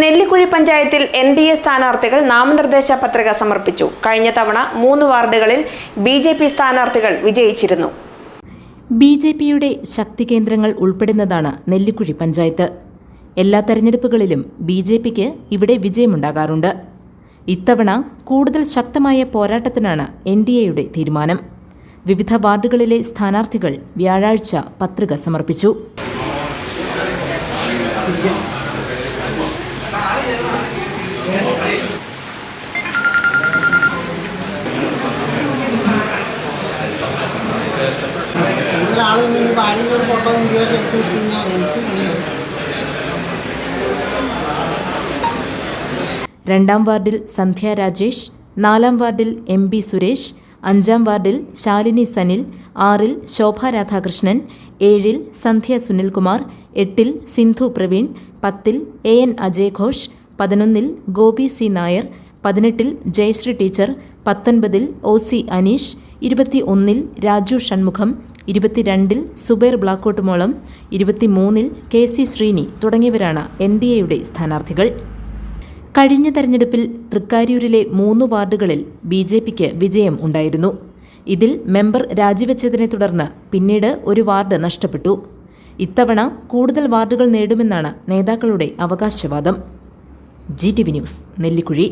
നെല്ലിക്കുഴി പഞ്ചായത്തിൽ N D A സ്ഥാനാർത്ഥികൾ നാമനിർദ്ദേശ പത്രിക സമർപ്പിച്ചു. കഴിഞ്ഞ തവണ മൂന്ന് വാർഡുകളിൽ ബി ജെ പി സ്ഥാനാർത്ഥികൾ വിജയിച്ചിരുന്നു. ബി ജെ പിയുടെ ശക്തി കേന്ദ്രങ്ങൾ ഉൾപ്പെടുന്നതാണ് നെല്ലിക്കുഴി പഞ്ചായത്ത്. എല്ലാ തെരഞ്ഞെടുപ്പുകളിലും ബി ജെ പിക്ക് ഇവിടെ വിജയമുണ്ടാകാറുണ്ട്. ഇത്തവണ കൂടുതൽ ശക്തമായ പോരാട്ടത്തിനാണ് എൻ ഡി എയുടെ തീരുമാനം. വിവിധ വാർഡുകളിലെ സ്ഥാനാർത്ഥികൾ വ്യാഴാഴ്ച പത്രിക സമർപ്പിച്ചു. ഭാര്യയുടെ ഫോട്ടോ എടുത്ത് എനിക്ക് രണ്ടാം വാർഡിൽ സന്ധ്യ രാജേഷ് നാലാം വാർഡിൽ എം ബി സുരേഷ് അഞ്ചാം വാർഡിൽ ശാലിനി സനിൽ ആറിൽ ശോഭ രാധാകൃഷ്ണൻ ഏഴിൽ സന്ധ്യ സുനിൽകുമാർ എട്ടിൽ സിന്ധു പ്രവീൺ പത്തിൽ എ എൻ അജയ് ഘോഷ് പതിനൊന്നിൽ ഗോപി സി നായർ പതിനെട്ടിൽ ജയശ്രീ ടീച്ചർ പത്തൊൻപതിൽ ഒ സി അനീഷ് ഇരുപത്തി ഒന്നിൽ രാജു ഷൺമുഖം ഇരുപത്തിരണ്ടിൽ സുബൈർ ബ്ലാക്കോട്ടുമോളം ഇരുപത്തിമൂന്നിൽ കെ സി ശ്രീനി തുടങ്ങിയവരാണ് എൻ ഡി എയുടെ സ്ഥാനാർത്ഥികൾ. കഴിഞ്ഞ തെരഞ്ഞെടുപ്പിൽ തൃക്കാര്യൂരിലെ മൂന്ന് വാർഡുകളിൽ ബി ജെ പിക്ക് വിജയം ഉണ്ടായിരുന്നു. ഇതിൽ മെമ്പർ രാജിവെച്ചതിനെ തുടർന്ന് പിന്നീട് ഒരു വാർഡ് നഷ്ടപ്പെട്ടു. ഇത്തവണ കൂടുതൽ വാർഡുകൾ നേടുമെന്നാണ് നേതാക്കളുടെ അവകാശവാദം. G T V news Nellikuzhi.